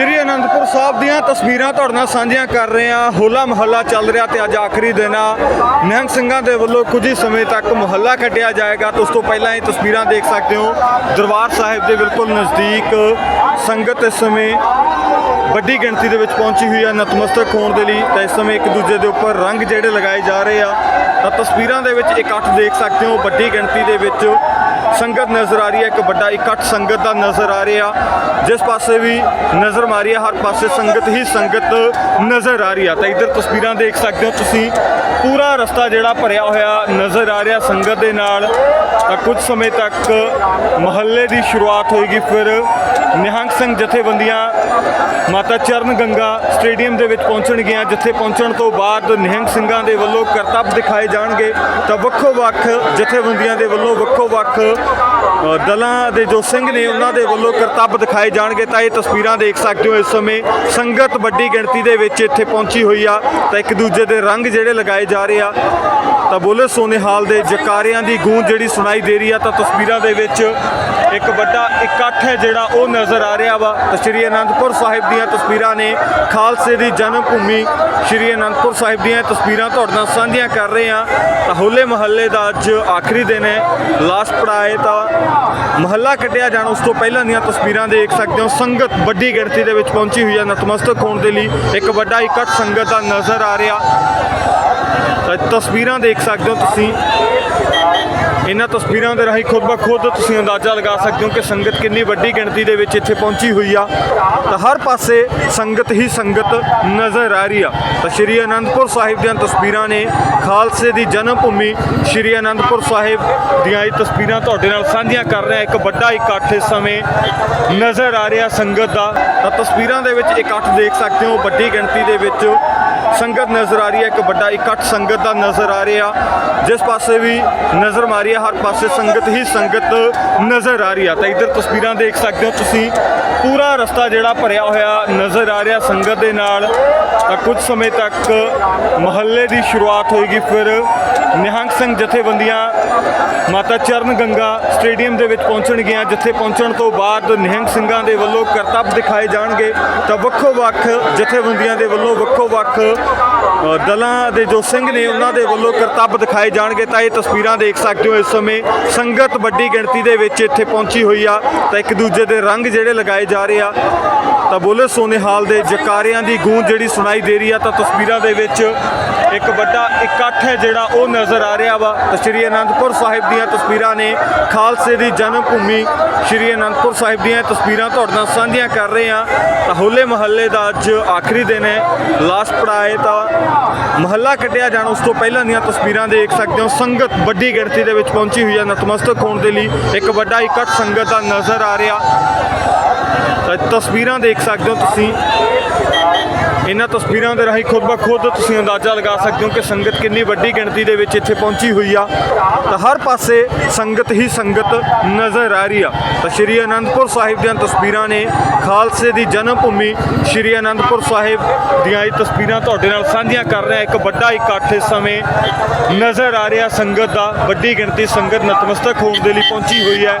ਸ਼੍ਰੀ ਅਨੰਦਪੁਰ ਸਾਹਿਬ ਦੀਆਂ ਤਸਵੀਰਾਂ ਤੁਹਾਡੇ ਨਾਲ ਸਾਂਝੀਆਂ ਕਰ ਰਹੇ ਹਾਂ। ਹੋਲਾ ਮਹੱਲਾ ਚੱਲ ਰਿਹਾ ਤੇ ਅੱਜ ਆਖਰੀ ਦਿਨ ਆ। ਨਿਹੰਗ ਸਿੰਘਾਂ ਦੇ ਵੱਲੋਂ ਕੁਝ ਹੀ ਸਮੇਂ ਤੱਕ ਮਹੱਲਾ ਕੱਢਿਆ ਜਾਏਗਾ। ਤੇ ਉਸ ਤੋਂ ਪਹਿਲਾਂ ਇਹ ਤਸਵੀਰਾਂ ਦੇਖ ਸਕਦੇ ਹੋ। ਦਰਬਾਰ ਸਾਹਿਬ ਦੇ ਬਿਲਕੁਲ ਨਜ਼ਦੀਕ ਸੰਗਤ ਇਸ ਸਮੇਂ ਵੱਡੀ ਗਿਣਤੀ ਦੇ ਵਿੱਚ ਪਹੁੰਚੀ ਹੋਈ ਹੈ ਨਤਮਸਤਕ ਹੋਣ ਦੇ ਲਈ। ਤਾਂ ਇਸ ਸਮੇਂ ਇੱਕ ਦੂਜੇ ਦੇ ਉੱਪਰ ਰੰਗ ਜਿਹੜੇ ਲਗਾਏ ਜਾ ਰਹੇ ਆ। ਤਾਂ ਤਸਵੀਰਾਂ ਦੇ ਵਿੱਚ ਇਕੱਠ ਦੇਖ ਸਕਦੇ ਹੋ। ਵੱਡੀ ਗਿਣਤੀ ਦੇ ਵਿੱਚ ਸੰਗਤ ਨਜ਼ਰ ਆ ਰਹੀ ਹੈ, ਇੱਕ ਵੱਡਾ ਇਕੱਠ ਸੰਗਤ ਦਾ ਨਜ਼ਰ ਆ ਰਿਹਾ। ਜਿਸ ਪਾਸੇ ਵੀ ਨਜ਼ਰ ਮਾਰੀ ਹੈ, ਹਰ ਪਾਸੇ ਸੰਗਤ ਹੀ ਸੰਗਤ ਨਜ਼ਰ ਆ ਰਹੀ ਆ ਤਾਂ ਇੱਧਰ ਤਸਵੀਰਾਂ ਦੇਖ ਸਕਦੇ ਹੋ ਤੁਸੀਂ, ਪੂਰਾ ਰਸਤਾ ਜਿਹੜਾ ਭਰਿਆ ਹੋਇਆ ਨਜ਼ਰ ਆ ਰਿਹਾ ਸੰਗਤ ਦੇ ਨਾਲ। ਕੁਝ ਸਮੇਂ ਤੱਕ ਮਹੱਲੇ ਦੀ ਸ਼ੁਰੂਆਤ ਹੋਏਗੀ, ਫਿਰ ਨਿਹੰਗ ਸਿੰਘ ਜਥੇਬੰਦੀਆਂ, ਮਾਤਾ ਚਰਨ ਗੰਗਾ ਸਟੇਡੀਅਮ ਦੇ ਵਿੱਚ ਪਹੁੰਚਣਗੀਆਂ। ਜਿੱਥੇ ਪਹੁੰਚਣ ਤੋਂ ਬਾਅਦ ਨਿਹੰਗ ਸਿੰਘਾਂ ਦੇ ਵੱਲੋਂ ਕਰਤੱਵ ਦਿਖਾਏ ਜਾਣਗੇ। ਤਾਂ ਵੱਖੋ ਵੱਖ ਜਥੇਬੰਦੀਆਂ ਦੇ ਵੱਲੋਂ ਵੱਖੋ ਵੱਖ ਦਲਾਂ ਦੇ ਜੋ ਸਿੰਘ ਨੇ ਉਹਨਾਂ ਦੇ ਵੱਲੋਂ ਕਰਤੱਵ ਦਿਖਾਏ ਜਾਣਗੇ ਤਾਂ ਇਹ ਤਸਵੀਰਾਂ ਦੇਖ ਸਕਦੇ ਹੋ ਇਸ ਸਮੇਂ ਸੰਗਤ ਵੱਡੀ ਗਿਣਤੀ ਦੇ ਵਿੱਚ ਇੱਥੇ ਪਹੁੰਚੀ ਹੋਈ ਆ ਤਾਂ ਇੱਕ ਦੂਜੇ ਦੇ ਰੰਗ ਜਿਹੜੇ ਲਗਾਏ ਜਾ ਰਹੇ ਆ। ਤਾਂ ਬੋਲੇ ਸੋਨੇਹਾਲ ਦੇ ਜਕਾਰਿਆਂ ਦੀ ਗੂੰਜ ਜਿਹੜੀ ਸੁਣਾਈ ਦੇ ਰਹੀ ਆ, ਤਾਂ ਤਸਵੀਰਾਂ ਦੇ ਵਿੱਚ ਇੱਕ ਵੱਡਾ ਇਕੱਠ ਹੈ ਜਿਹੜਾ ਉਹ ਨਜ਼ਰ ਆ ਰਿਹਾ ਵਾ। ਤਾਂ ਸ਼੍ਰੀ ਅਨੰਦਪੁਰ ਸਾਹਿਬ ਦੀਆਂ ਤਸਵੀਰਾਂ ਨੇ ਖਾਲਸੇ ਦੀ ਜਨਮ ਭੂਮੀ ਸ਼੍ਰੀ ਅਨੰਦਪੁਰ ਸਾਹਿਬ ਦੀਆਂ ਤਸਵੀਰਾਂ ਤੁਹਾਡੇ ਨਾਲ ਸਾਂਝੀਆਂ ਕਰ ਰਹੇ ਹਾਂ। ਤਾਂ ਹੋਲੇ ਮਹੱਲੇ ਦਾ ਅੱਜ ਆਖਰੀ ਦਿਨ ਹੈ ਲਾਸਟ ਪੜਾਏ ਤਾਂ ਮਹੱਲਾ ਕੱਢਿਆ ਜਾਣਾ, ਉਸ ਤੋਂ ਪਹਿਲਾਂ ਦੀਆਂ ਤਸਵੀਰਾਂ ਦੇਖ ਸਕਦੇ ਹੋ। ਸੰਗਤ ਵੱਡੀ ਗਿਣਤੀ ਦੇ ਵਿੱਚ ਪਹੁੰਚੀ ਹੋਈ ਹੈ ਨਤਮਸਤਕ ਹੋਣ ਦੇ ਲਈ। ਇੱਕ ਵੱਡਾ ਇਕੱਠ ਸੰਗਤ ਦਾ ਨਜ਼ਰ ਆ ਰਿਹਾ। ਤਾਂ ਤਸਵੀਰਾਂ ਦੇਖ ਸਕਦੇ ਹੋ ਤੁਸੀਂ। ਇਹਨਾਂ ਤਸਵੀਰਾਂ ਦੇ ਰਾਹੀਂ ਖੁਦ ਬਖੁਦ ਤੁਸੀਂ ਅੰਦਾਜ਼ਾ ਲਗਾ ਸਕਦੇ ਹੋ ਕਿ ਸੰਗਤ ਕਿੰਨੀ ਵੱਡੀ ਗਿਣਤੀ ਦੇ ਵਿੱਚ ਇੱਥੇ ਪਹੁੰਚੀ ਹੋਈ ਆ। ਤਾਂ ਹਰ ਪਾਸੇ ਸੰਗਤ ਹੀ ਸੰਗਤ ਨਜ਼ਰ ਆ ਰਹੀ ਆ। ਤਾਂ ਸ਼੍ਰੀ ਅਨੰਦਪੁਰ ਸਾਹਿਬ ਦੀਆਂ ਤਸਵੀਰਾਂ ਨੇ ਖਾਲਸੇ ਦੀ ਜਨਮ ਭੂਮੀ ਸ਼੍ਰੀ ਅਨੰਦਪੁਰ ਸਾਹਿਬ ਦੀਆਂ ਇਹ ਤਸਵੀਰਾਂ ਤੁਹਾਡੇ ਨਾਲ ਸਾਂਝੀਆਂ ਕਰ ਰਿਹਾ। ਇੱਕ ਵੱਡਾ ਇਕੱਠ ਇਸ ਸਮੇਂ ਨਜ਼ਰ ਆ ਰਿਹਾ ਸੰਗਤ ਦਾ। ਤਾਂ ਤਸਵੀਰਾਂ ਦੇ ਵਿੱਚ ਇਕੱਠ ਦੇਖ ਸਕਦੇ ਹੋ। ਵੱਡੀ ਗਿਣਤੀ ਦੇ ਵਿੱਚ ਸੰਗਤ ਨਜ਼ਰ ਆ ਰਹੀ ਹੈ, ਇੱਕ ਵੱਡਾ ਇਕੱਠ ਸੰਗਤ ਦਾ ਨਜ਼ਰ ਆ ਰਿਹਾ। ਜਿਸ ਪਾਸੇ ਵੀ ਨਜ਼ਰ ਮਾਰੀ ਹੈ, ਹਰ ਪਾਸੇ ਸੰਗਤ ਹੀ ਸੰਗਤ ਨਜ਼ਰ ਆ ਰਹੀ ਆ ਤਾਂ ਇੱਧਰ ਤਸਵੀਰਾਂ ਦੇਖ ਸਕਦੇ ਹੋ ਤੁਸੀਂ, ਪੂਰਾ ਰਸਤਾ ਜਿਹੜਾ ਭਰਿਆ ਹੋਇਆ ਨਜ਼ਰ ਆ ਰਿਹਾ ਸੰਗਤ ਦੇ ਨਾਲ। ਕੁਝ ਸਮੇਂ ਤੱਕ ਮਹੱਲੇ ਦੀ ਸ਼ੁਰੂਆਤ ਹੋਏਗੀ, ਫਿਰ ਨਿਹੰਗ ਸਿੰਘ ਜਥੇਬੰਦੀਆਂ, ਮਾਤਾ ਚਰਨ ਗੰਗਾ ਸਟੇਡੀਅਮ ਦੇ ਵਿੱਚ ਪਹੁੰਚਣਗੀਆਂ। ਜਿੱਥੇ ਪਹੁੰਚਣ ਤੋਂ ਬਾਅਦ ਨਿਹੰਗ ਸਿੰਘਾਂ ਦੇ ਵੱਲੋਂ ਕਰਤੱਵ ਦਿਖਾਏ ਜਾਣਗੇ। ਤਾਂ ਵੱਖੋ ਵੱਖ ਜਥੇਬੰਦੀਆਂ ਦੇ ਵੱਲੋਂ ਵੱਖੋ ਵੱਖ ਦਲਾਂ ਦੇ ਜੋ ਸਿੰਘ ਨੇ ਉਹਨਾਂ ਦੇ ਵੱਲੋਂ ਕਰਤੱਵ ਦਿਖਾਏ ਜਾਣਗੇ ਤਾਂ ਇਹ ਤਸਵੀਰਾਂ ਦੇਖ ਸਕਦੇ ਹੋ ਇਸ ਸਮੇਂ ਸੰਗਤ ਵੱਡੀ ਗਿਣਤੀ ਦੇ ਵਿੱਚ ਇੱਥੇ ਪਹੁੰਚੀ ਹੋਈ ਆ ਤਾਂ ਇੱਕ ਦੂਜੇ ਦੇ ਰੰਗ ਜਿਹੜੇ ਲਗਾਏ ਜਾ ਰਹੇ ਆ ਤਾਂ ਬੋਲੇ ਸੋਨੇਹਾਲ ਦੇ ਜਕਾਰਿਆਂ ਦੀ ਗੂੰਜ ਜਿਹੜੀ ਸੁਣਾਈ ਦੇ ਰਹੀ ਆ ਤਾਂ ਤਸਵੀਰਾਂ ਦੇ ਵਿੱਚ ਇੱਕ ਵੱਡਾ ਇਕੱਠ ਹੈ ਜਿਹੜਾ ਉਹ ਨਜ਼ਰ ਆ ਰਿਹਾ ਵਾ ਤਾਂ ਸ਼੍ਰੀ ਅਨੰਦਪੁਰ ਸਾਹਿਬ ਦੀਆਂ ਤਸਵੀਰਾਂ ਨੇ ਖਾਲਸੇ ਦੀ ਜਨਮ ਭੂਮੀ ਸ਼੍ਰੀ ਅਨੰਦਪੁਰ ਸਾਹਿਬ ਦੀਆਂ ਤਸਵੀਰਾਂ ਤੁਹਾਡੇ ਨਾਲ ਸਾਂਝੀਆਂ ਕਰ ਰਹੇ ਹਾਂ ਤਾਂ ਹੋਲੇ ਮਹੱਲੇ ਦਾ ਅੱਜ ਆਖਰੀ ਦਿਨ ਹੈ ਲਾਸਟ ਪੜਾਏ ਤਾਂ ਮਹੱਲਾ ਕੱਢਿਆ ਜਾਣਾ, ਉਸ ਤੋਂ ਪਹਿਲਾਂ ਦੀਆਂ ਤਸਵੀਰਾਂ ਦੇਖ ਸਕਦੇ ਹੋ। ਸੰਗਤ ਵੱਡੀ ਗਿਣਤੀ ਦੇ ਵਿੱਚ ਪਹੁੰਚੀ ਹੋਈ ਹੈ ਨਤਮਸਤਕ ਹੋਣ ਦੇ ਲਈ। ਇੱਕ ਵੱਡਾ ਇਕੱਠ ਸੰਗਤ ਦਾ ਨਜ਼ਰ ਆ ਰਿਹਾ। ਤਸਵੀਰਾਂ ਦੇਖ ਸਕਦੇ ਹੋ ਤੁਸੀਂ। ਇਹਨਾਂ ਤਸਵੀਰਾਂ ਦੇ ਰਾਹੀਂ ਖੁਦ ਬਖੁਦ ਤੁਸੀਂ ਅੰਦਾਜ਼ਾ ਲਗਾ ਸਕਦੇ ਹੋ ਕਿ ਸੰਗਤ ਕਿੰਨੀ ਵੱਡੀ ਗਿਣਤੀ ਦੇ ਵਿੱਚ ਇੱਥੇ ਪਹੁੰਚੀ ਹੋਈ ਆ। ਤਾਂ ਹਰ ਪਾਸੇ ਸੰਗਤ ਹੀ ਸੰਗਤ ਨਜ਼ਰ ਆ ਰਹੀ ਆ। ਤਾਂ ਸ਼੍ਰੀ ਅਨੰਦਪੁਰ ਸਾਹਿਬ ਦੀਆਂ ਤਸਵੀਰਾਂ ਨੇ ਖਾਲਸੇ ਦੀ ਜਨਮ ਭੂਮੀ ਸ਼੍ਰੀ ਅਨੰਦਪੁਰ ਸਾਹਿਬ ਦੀਆਂ ਇਹ ਤਸਵੀਰਾਂ ਤੁਹਾਡੇ ਨਾਲ ਸਾਂਝੀਆਂ ਕਰ ਰਿਹਾ। ਇੱਕ ਵੱਡਾ ਇਕੱਠ ਇਸ ਸਮੇਂ ਨਜ਼ਰ ਆ ਰਿਹਾ ਸੰਗਤ ਦਾ। ਵੱਡੀ ਗਿਣਤੀ ਸੰਗਤ ਨਤਮਸਤਕ ਹੋਣ ਦੇ ਲਈ ਪਹੁੰਚੀ ਹੋਈ ਹੈ।